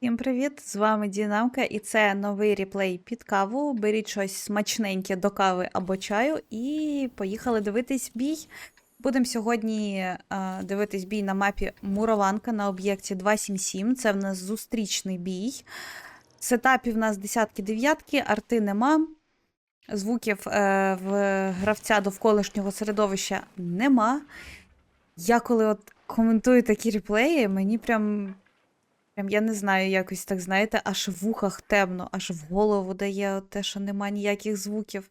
Всім привіт! З вами Дінамка, і це новий реплей під каву. Беріть щось смачненьке до кави або чаю, і поїхали дивитись бій. Будемо сьогодні е, дивитись бій на мапі Мурованка на об'єкті 277. Це в нас зустрічний бій. Сетапів в нас десятки дев'ятки, арти нема. Звуків е, в гравця довколишнього середовища нема. Я коли от коментую такі реплеї, мені прям Прям я не знаю, якось так, знаєте, аж в вухах темно, аж в голову дає те, що нема ніяких звуків.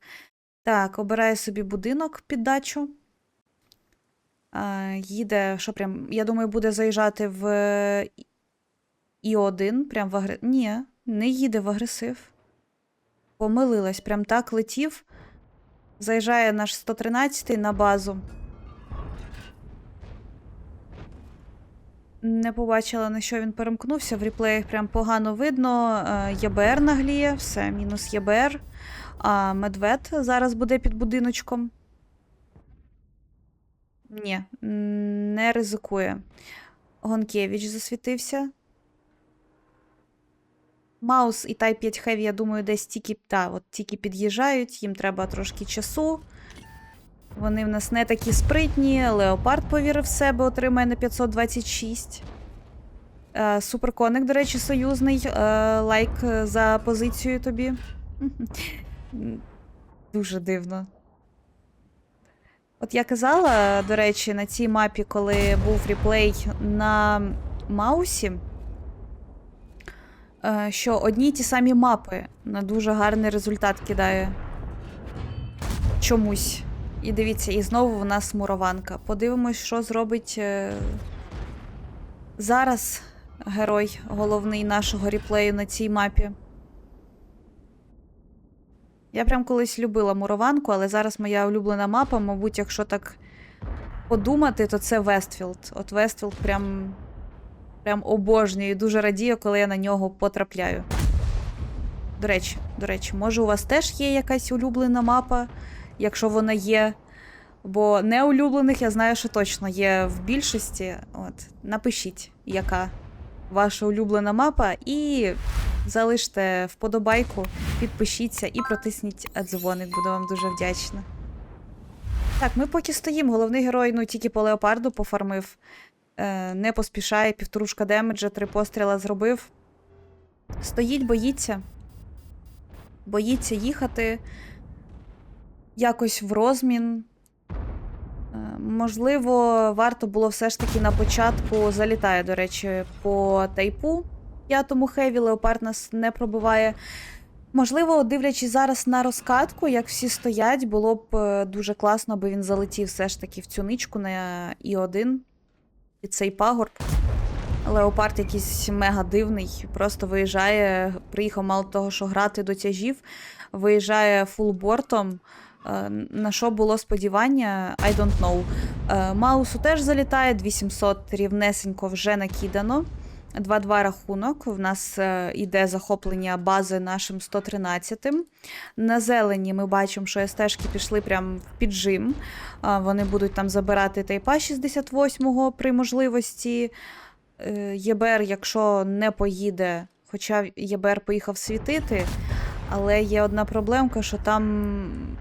Так, обираю собі будинок під дачу. А, їде, що прям, я думаю, буде заїжджати в І1, прям в агресив. Ні, не їде в агресив. Помилилась, прям так летів. Заїжджає наш 113 на базу. Не побачила, на що він перемкнувся. В реплеях прям погано видно. Е, ЄБР нагліє, все, мінус ЄБР. А медвед зараз буде під будиночком. Ні, не ризикує. Гонкевич засвітився. Маус і Type 5 Heavy, я думаю, десь тільки, та, от тільки під'їжджають, їм треба трошки часу. Вони в нас не такі спритні. Леопард повірив в себе, отримає на 526. Е, Суперконик, до речі, союзний. Е, лайк за позицію тобі. Дуже дивно. От я казала, до речі, на цій мапі, коли був реплей на Маусі, е, що одні й ті самі мапи на дуже гарний результат кидає. Чомусь. І дивіться, і знову в нас мурованка. Подивимось, що зробить е... зараз герой головний нашого ріплею на цій мапі. Я прям колись любила мурованку, але зараз моя улюблена мапа, мабуть, якщо так подумати, то це Вестфілд. От Вестфілд прям прям обожнюю дуже радію, коли я на нього потрапляю. До речі, до речі, може, у вас теж є якась улюблена мапа? Якщо вона є. Бо неулюблених я знаю, що точно є в більшості. От, Напишіть, яка ваша улюблена мапа, і залиште вподобайку, підпишіться і протисніть дзвоник, буду вам дуже вдячна. Так, ми поки стоїмо. Головний герой, ну тільки по леопарду пофармив. Е, Не поспішає, півторушка демеджа, три постріла зробив. Стоїть, боїться. Боїться їхати якось в розмін. Е, можливо, варто було все ж таки на початку залітає, до речі, по тайпу п'ятому хеві, леопард нас не пробиває. Можливо, дивлячись зараз на розкатку, як всі стоять, було б е, дуже класно, аби він залетів все ж таки в цю ничку на І1 під цей пагорб. Леопард якийсь мега дивний, просто виїжджає, приїхав мало того, що грати до тяжів, виїжджає фулбортом. Е, на що було сподівання, I don't know. Е, Маусу теж залітає, 2700 рівнесенько вже накидано. 2-2 рахунок. В нас е, захоплення бази нашим 113-м. На зелені ми бачимо, що СТшки пішли прямо в піджим. Вони будуть там забирати тайпа 68-го при можливості. ЄБР, якщо не поїде, хоча ЄБР поїхав світити, але є одна проблемка, що там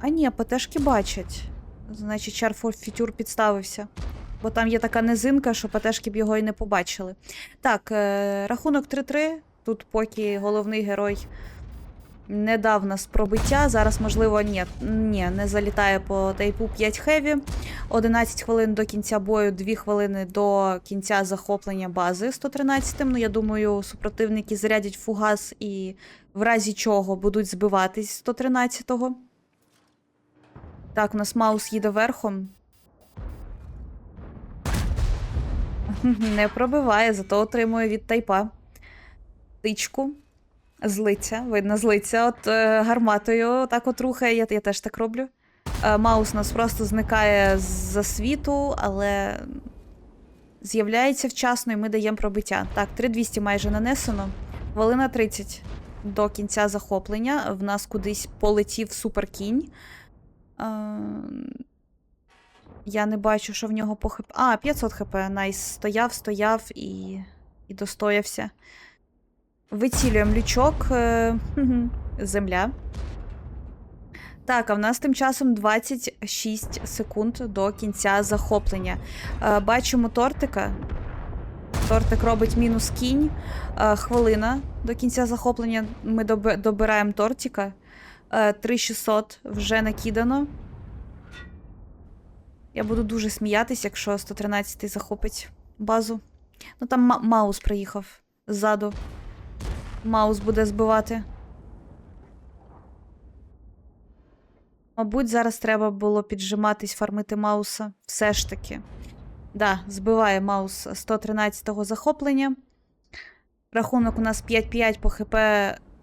а ні, ПТшки бачать. Значить, чар фітюр підставився. Бо там є така низинка, що ПТшки б його і не побачили. Так, е рахунок 3-3. Тут поки головний герой не дав нас пробиття. Зараз, можливо, ні, ні, не залітає по тайпу 5 хеві. 11 хвилин до кінця бою, 2 хвилини до кінця захоплення бази 113-м. Ну, я думаю, супротивники зарядять фугас і в разі чого будуть збиватись 113-го. Так, у нас Маус їде верхом. Не пробиває, зато отримує від тайпа. Тичку. Злиться, видно, злиться. От е, гарматою так от рухає, я, я теж так роблю. Е, Маус у нас просто зникає з-за світу, але з'являється вчасно і ми даємо пробиття. Так, 3200 майже нанесено. Хвилина 30 до кінця захоплення. В нас кудись полетів суперкінь. Я не бачу, що в нього по хп. А, 500 хп. Найс. Стояв, стояв і і достоявся. Вицілюємо лючок. е, Земля. Так, а в нас тим часом 26 секунд до кінця захоплення. Е, Бачимо тортика. Тортик робить мінус кінь. Е, Хвилина до кінця захоплення. Ми доби- добираємо тортика. Е, 3600 вже накидано. Я буду дуже сміятись, якщо 113 захопить базу. Ну там Ма- Маус приїхав ззаду. Маус буде збивати. Мабуть, зараз треба було піджиматись, фармити Мауса. Все ж таки. Да, збиває Маус 113-го захоплення. Рахунок у нас 5-5 по ХП.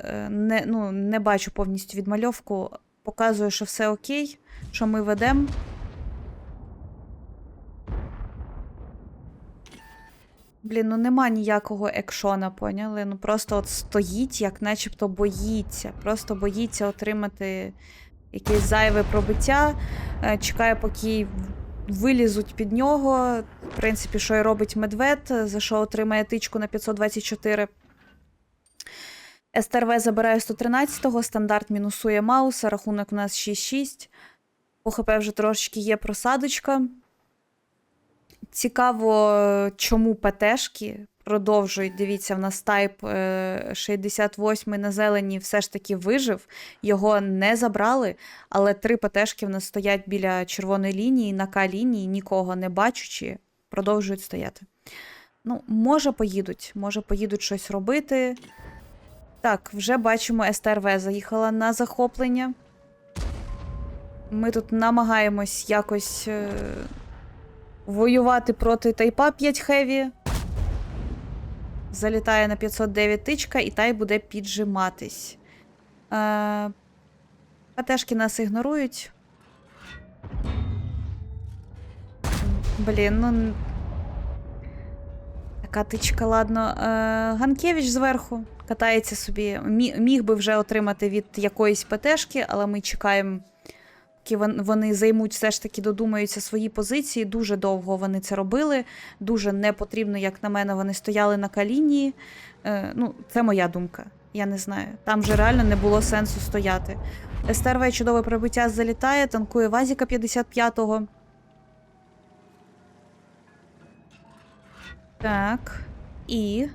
Е, Не, ну, не бачу повністю відмальовку. Показую, що все окей, що ми ведемо. Блін, ну нема ніякого екшона, поняли? Ну просто от стоїть, як начебто боїться. Просто боїться отримати якесь зайве пробиття. е, Чекає, поки вилізуть під нього. В принципі, що і робить медвед, за що отримає тичку на 524. СТРВ забирає 113-го, стандарт мінусує Мауса, рахунок у нас 6-6. По ХП вже трошечки є просадочка. Цікаво, чому ПТшки продовжують. Дивіться, в нас тайп е, 68 на зелені все ж таки вижив, його не забрали, але три ПТшки в нас стоять біля червоної лінії, на К-лінії, нікого не бачучи, продовжують стояти. Ну, може, поїдуть, може, поїдуть щось робити. Так, вже бачимо, СТРВ заїхала на захоплення. Ми тут намагаємось якось. Е воювати проти тайпа 5 хеві. Залітає на 509 тичка, і тай буде піджиматись. Е, ПТшки нас ігнорують. Блін, ну. Н- Така тичка, ладно. Е, Ганкевич зверху катається собі. Міг би вже отримати від якоїсь ПТшки, але ми чекаємо поки вони займуть все ж таки додумаються свої позиції. Дуже довго вони це робили. Дуже не потрібно, як на мене, вони стояли на калінії. Е, ну, це моя думка. Я не знаю. Там вже реально не було сенсу стояти. СТРВ чудове пробиття залітає, танкує Вазіка 55-го. Так. І.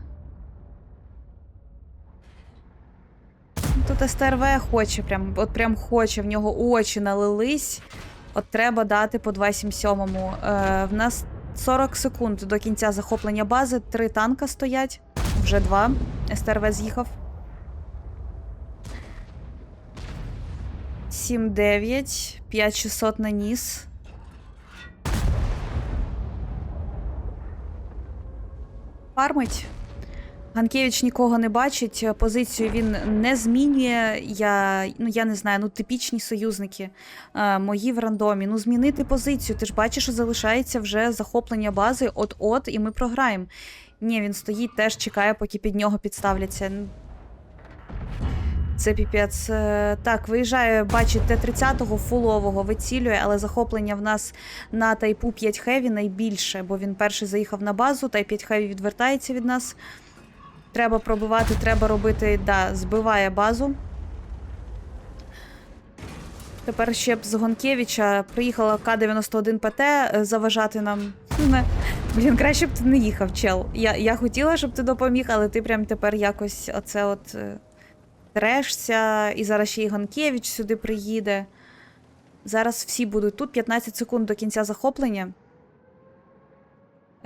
Тут СТРВ хоче, прям, от прям хоче, в нього очі налились. От треба дати по 277-му. Е, в нас 40 секунд до кінця захоплення бази. Три танка стоять. Вже два. СТРВ з'їхав. 7-9. 5600 наніс. Фармить. Ганкевич нікого не бачить, позицію він не змінює. Я, ну, я не знаю, ну типічні союзники е, мої в рандомі. Ну, змінити позицію. Ти ж бачиш, що залишається вже захоплення бази от-от, і ми програємо. Ні, він стоїть, теж чекає, поки під нього підставляться. Ну, Це піпець. Е, Так, виїжджає, бачить Т-30-го фулового, вицілює, але захоплення в нас на тайпу 5 Хеві найбільше, бо він перший заїхав на базу, тайп 5 Хеві відвертається від нас. Треба пробивати, треба робити. Да, збиває базу. Тепер ще б з Гонкевича приїхала К-91 ПТ е, заважати нам. Не. Блін, краще б ти не їхав, чел. Я, я хотіла, щоб ти допоміг, але ти прям тепер якось оце от е, трешся, і зараз ще й Гонкевич сюди приїде. Зараз всі будуть тут 15 секунд до кінця захоплення.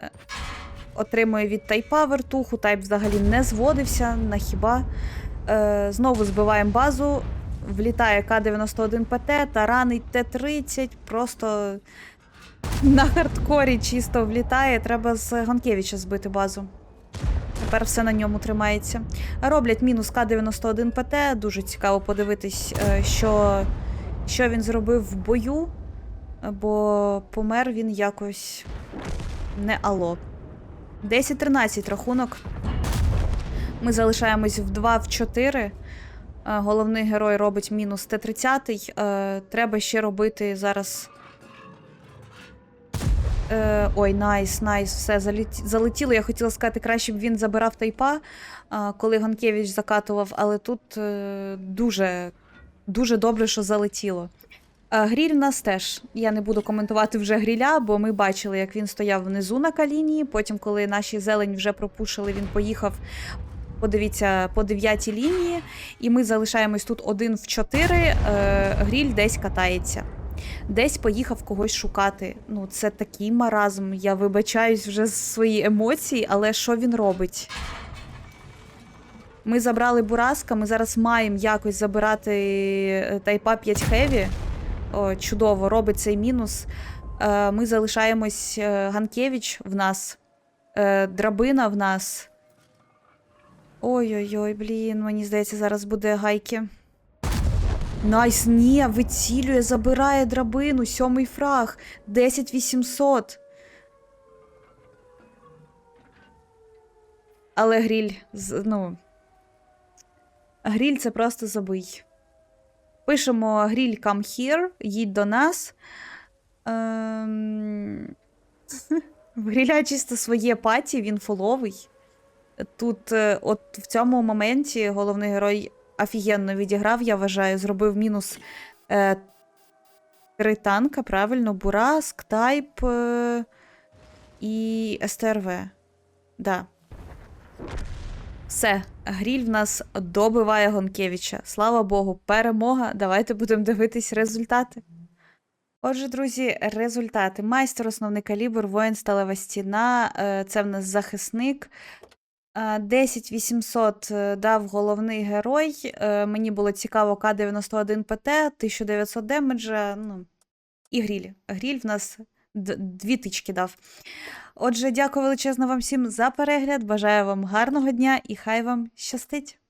Е, Отримує від тайпа вертуху, тайп взагалі не зводився на хіба. Е, знову збиваємо базу. Влітає К-91 ПТ, таранить Т-30. Просто на хардкорі чисто влітає. Треба з Ганкевича збити базу. Тепер все на ньому тримається. Роблять мінус К-91 ПТ. Дуже цікаво подивитись, е, що, що він зробив в бою, бо помер він якось не ало. 10-13 рахунок. Ми залишаємось в 2 в 4. Е, Головний герой робить мінус Т-30. Е, Треба ще робити зараз. Е, Ой, найс, найс, все заліт... залетіло. Я хотіла сказати, краще б він забирав тайпа. а, коли Гонкевич закатував, але тут е, дуже, дуже добре, що залетіло. А, Гріль в нас теж. Я не буду коментувати вже гріля, бо ми бачили, як він стояв внизу на калінії. Потім, коли наші зелень вже пропушили, він поїхав. Подивіться по дев'ятій лінії, і ми залишаємось тут один в чотири. Е, гріль десь катається. Десь поїхав когось шукати. Ну, це такий маразм. Я вибачаюсь вже з свої емоції, але що він робить? Ми забрали Бураска, ми зараз маємо якось забирати е, Тайпа 5 Хеві. О, чудово, робить цей мінус. Е, ми залишаємось е, Ганкевич в нас, Драбина в нас. Ой-ой-ой, блін, мені здається, зараз буде гайки. Найс, ні, вицілює, забирає драбину, сьомий фраг, 10800. Але гріль, ну. Гріль це просто забий. Пишемо гріль come here, їдь до нас. Ем... Гріля чисто своє паті, він фоловий. Тут, е, от в цьому моменті, головний герой офігенно відіграв, я вважаю, зробив мінус е, три танка, правильно, Бураск, Тайп е, і СТРВ. Да. Все, гріль в нас добиває Гонкевича. Слава Богу, перемога. Давайте будемо дивитись результати. Отже, друзі, результати. Майстер, основний калібр, воїн сталева стіна. е, Це в нас захисник. Е, 10800 е, дав головний герой. Е, Мені було цікаво К91 ПТ, 1900 демеджа. Ну, і гріль. Гріль в нас дві тички дав. Отже, дякую величезно вам всім за перегляд. Бажаю вам гарного дня і хай вам щастить!